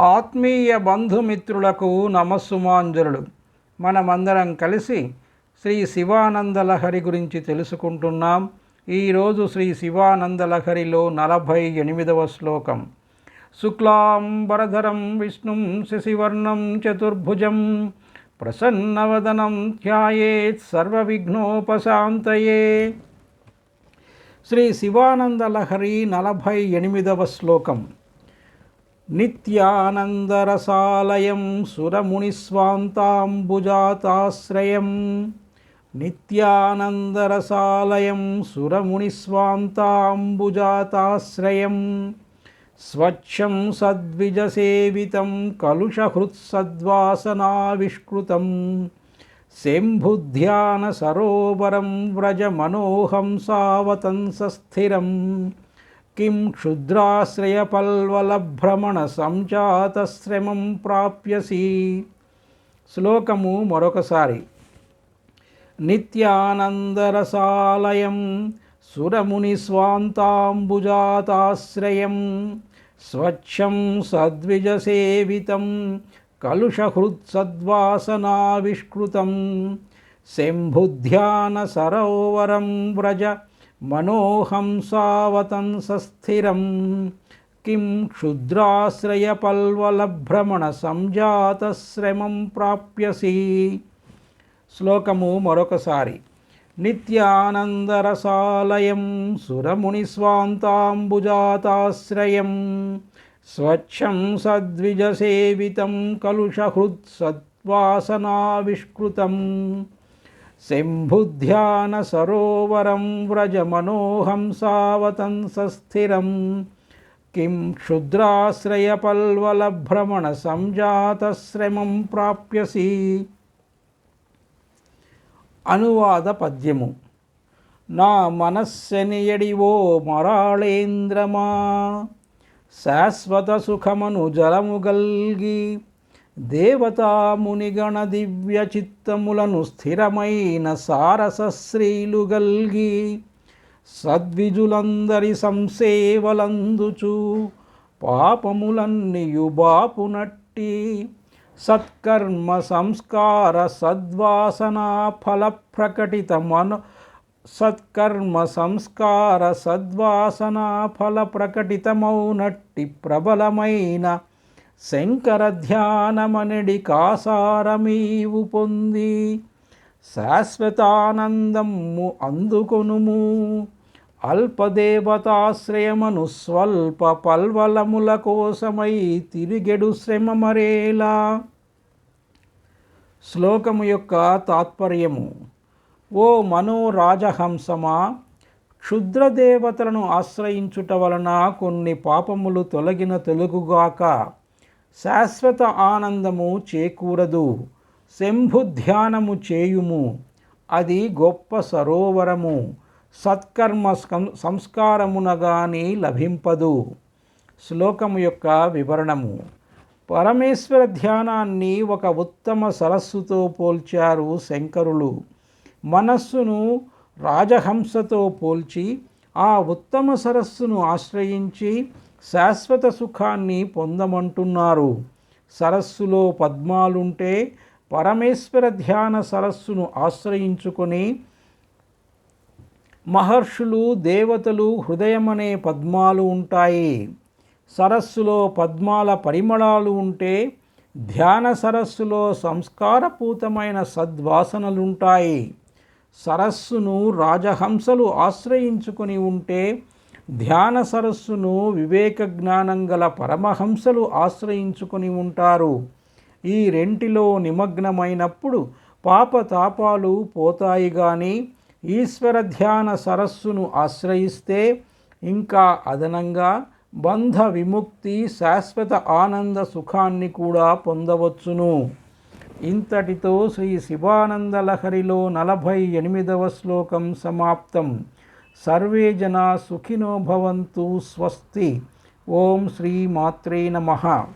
ఆత్మీయ బంధుమిత్రులకు నమస్సుమాంజలుడు మనమందరం కలిసి శ్రీ శివానందలహరి గురించి తెలుసుకుంటున్నాం. ఈరోజు శ్రీ శివానందలహరిలో నలభై ఎనిమిదవ శ్లోకం. శుక్లాంబరధరం విష్ణుం శశివర్ణం చతుర్భుజం ప్రసన్నవదనం ధ్యాయేత్ సర్వవిఘ్నోపశాంతయే. శ్రీ శివానందలహరి నలభై ఎనిమిదవ శ్లోకం. నిత్యానందరసాలయం సురమునిస్వాంతాంబుజాతాశ్రయం. నిత్యానందరసాలయం సురమునిస్వాంతాంబుజాతాశ్రయం. స్వచ్ఛం సద్విజసేవితం కలుషహృత్సద్వాసనావిష్కృతం. శంభుధ్యాన సరోవరం శంభుధ్యానసరోవరం వ్రజమనోహంసావతంసస్థిరం కిం క్షుద్రాశ్రయపల్వలభ్రమణ సంజాతశ్రమం ప్రాప్యసి శ్లోకము మరొకసారి। నిత్యానందరసాలయం సురముని స్వాంతాంబుజాతాశ్రయం స్వచ్ఛం సద్విజసేవితం కలుషహృత్సద్వాసనావిష్కృతం శంభుధ్యాన సరోవరం వ్రజ మనోహంసావతంసస్థిరం కిం క్షుద్రాశ్రయపల్వలభ్రమణ సంజాతశ్రమం ప్రాప్యసి. శ్లోకము మరొకసారి. నిత్యానందరసాలయం సురమునిస్వాంతాంబుజాతాశ్రయం స్వచ్ఛం సద్విజసేవితం కలుషహృత్సత్వాసనావిష్కృతం శంభుధ్యానసరోవరం వ్రజమనోహంసావతంసస్థిరం కిం క్షుద్రాశ్రయపల్వలభ్రమణ సంజాతశ్రమం ప్రాప్యసి అనువాద పద్యము నా మనస్సెనియడివో మరాళేంద్రమా శాశ్వత సుఖమను జలము గల్గి దేవతామునిగణ దివ్య చిత్తములను స్థిరమైన సారసశ్రీలు గల్గి సద్విజులందరి సంసేవలందుచు పాపములన్నీయు బాపునట్టి సత్కర్మ సంస్కార సద్వాసనా ఫల ప్రకటిత మన సత్కర్మ సంస్కార సద్వాసనా ఫల ప్రకటితమౌనట్టి ప్రబలమైన శంకర ధ్యానమనడి కాసారమీవు పొంది శాశ్వతానందము అందుకొనుము. అల్పదేవతాశ్రయమను స్వల్ప పల్వలముల కోసమై తిరిగెడు శ్రమ మరేలా? శ్లోకము యొక్క తాత్పర్యము. ఓ మనోరాజహంసమా క్షుద్రదేవతలను ఆశ్రయించుట వలన కొన్ని పాపములు తొలగిన తెలుగుగాక శాశ్వత ఆనందము చేకూరదు శంభు ధ్యానము చేయుము అది గొప్ప సరోవరము సత్కర్మ సంస్కారమునగాని లభింపదు. శ్లోకము యొక్క వివరణము. పరమేశ్వర ధ్యానాన్ని ఒక ఉత్తమ సరస్సుతో పోల్చారు శంకరులు. మనస్సును రాజహంసతో పోల్చి ఆ ఉత్తమ సరస్సును ఆశ్రయించి శాశ్వత సుఖాన్ని పొందమంటున్నారు. సరస్సులో పద్మాలుంటే పరమేశ్వర ధ్యాన సరస్సును ఆశ్రయించుకొని మహర్షులు దేవతలు హృదయమనే పద్మాలు ఉంటాయి. సరస్సులో పద్మాల పరిమళాలు ఉంటే ధ్యాన సరస్సులో సంస్కారపూతమైన సద్వాసనలుంటాయి. సరస్సును రాజహంసలు ఆశ్రయించుకొని ఉంటే ధ్యాన సరస్సును వివేక జ్ఞానం గల పరమహంసలు ఆశ్రయించుకొని ఉంటారు. ఈ రెంటిలో నిమగ్నమైనప్పుడు పాపతాపాలు పోతాయి కానీ ఈశ్వర ధ్యాన సరస్సును ఆశ్రయిస్తే ఇంకా అదనంగా బంధ విముక్తి శాశ్వత ఆనంద సుఖాన్ని కూడా పొందవచ్చును. ఇంతటితో శ్రీ శివానంద లహరిలో నలభై ఎనిమిదవ శ్లోకం సమాప్తం. सर्वे जना सुखिनो भवन्तु स्वस्ति। ओम श्री मात्रे नमः।